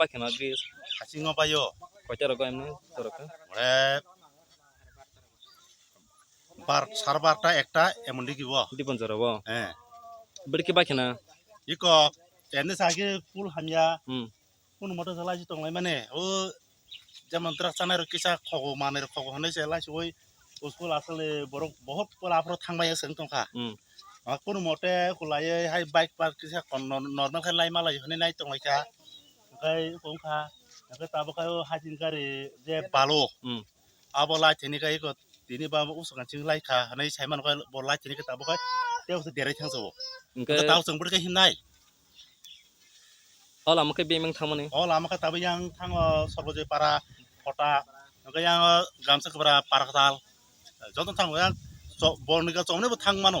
উপরে পায়খানা ব্রিজ হাসিঙ পাইও কয়টা রকম এমনি ওরে বার সার বারটা একটা এমন দিকিব দিপন জরাব হ্যাঁ বেড়কি পায়খানা ইক এনে সাগে ফুল হামিয়া হুম কোন মতো চালাইছি দংলাই মানে ও যেমন চানাই কিসা খগ মানের খগ হনাই চালাইছি ওই স্কুল আসলে বড় বহুত পলাফর থাংবাই সেং টংখা হুম কোন মতে কুলাयै হাই বাইক পার কিসা নর্মাল খাই লাই মালাই হনে নাই kai kong kha ka ta ba kayo hajin ka re je palo um abo la cheni kai ko tini ba u sang ching lai kha nai sai man ko bo la cheni ka ta ba kai te us de re chang so ka ta sang bur ka hin nai অল আমাকে বেই মাং থামনে all আমাকে তাবে young থাং সর্বজয় পারা ফটা নকে young গামসা কবরা পারা কাতাল যতন থাং ইয়াং বর্ণিকা চমনে থাং মানো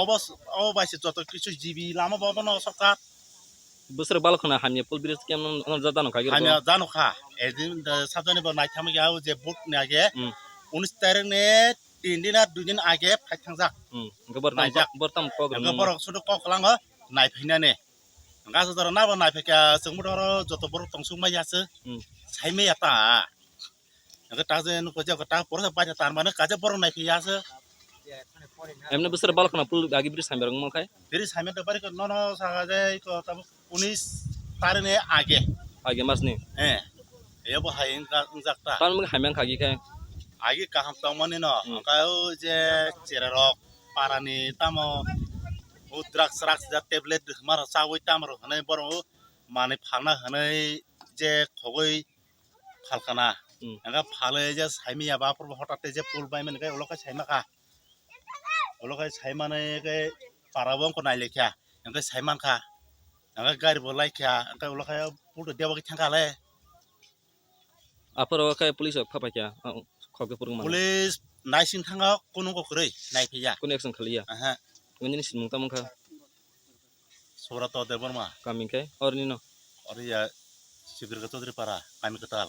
অবস অবাইছে যত কিছু জীবী লামা বাবা সরকার बोसोर बालखना हामी पुल ब्रिज के न जानु खा हामी जानु खा ए दिन साजने ब नाइ थाम गयो जे बुक ने आगे 19 तारिख ने तीन दिन और दुई दिन आगे फाइथां जा गबर नाइ जा बर्तम को गबर सुदो को खलांग नाइ फैनाने गास दर ना ब नाइ फेका संगु दर जत बर तंसु मा यासो साइमे याता ग ताजे न को जा ता पर बाजा तार माने काजे बर नाइ फैयासो এমনি বছর বালক না পুল আগে ব্রিজ সাইমে রঙ মাখায় ব্রিজ সাইমে তো পারি ন ন সাগা যায় তো তব 19 তার নে আগে। আগে মাস নে হ্যাঁ এ বো হাইন কা জাকতা তার মানে মগে হাইমেন খাগি কা আগে কাহাম তো মনে ন। কাও যে চেরা রক পারানি তামো ও দ্রাক্স রাক্স যা ট্যাবলেট মার সাবই তামর হনাই বড়। মানে ফানা হনাই যে খগই ফালখানা। এঙ্গা ফালে যে সাইমিয়া বাপর হঠাৎ যে পুল বাইমেন গাই ওলকা সাইমাকা। olokai saimane ke parabong ko naile kya angkai saiman kha angkai gari bolai kya angkai olokai pulto dewa ki thangka le aparo kai police ok phapa kya khoke purung man police naisin thanga kono ko krei nai kya kono action khaliya aha ngani sin mungta mungkha sora to debar ma kaming kai or nino or ya sibir ka to dri para kaming katal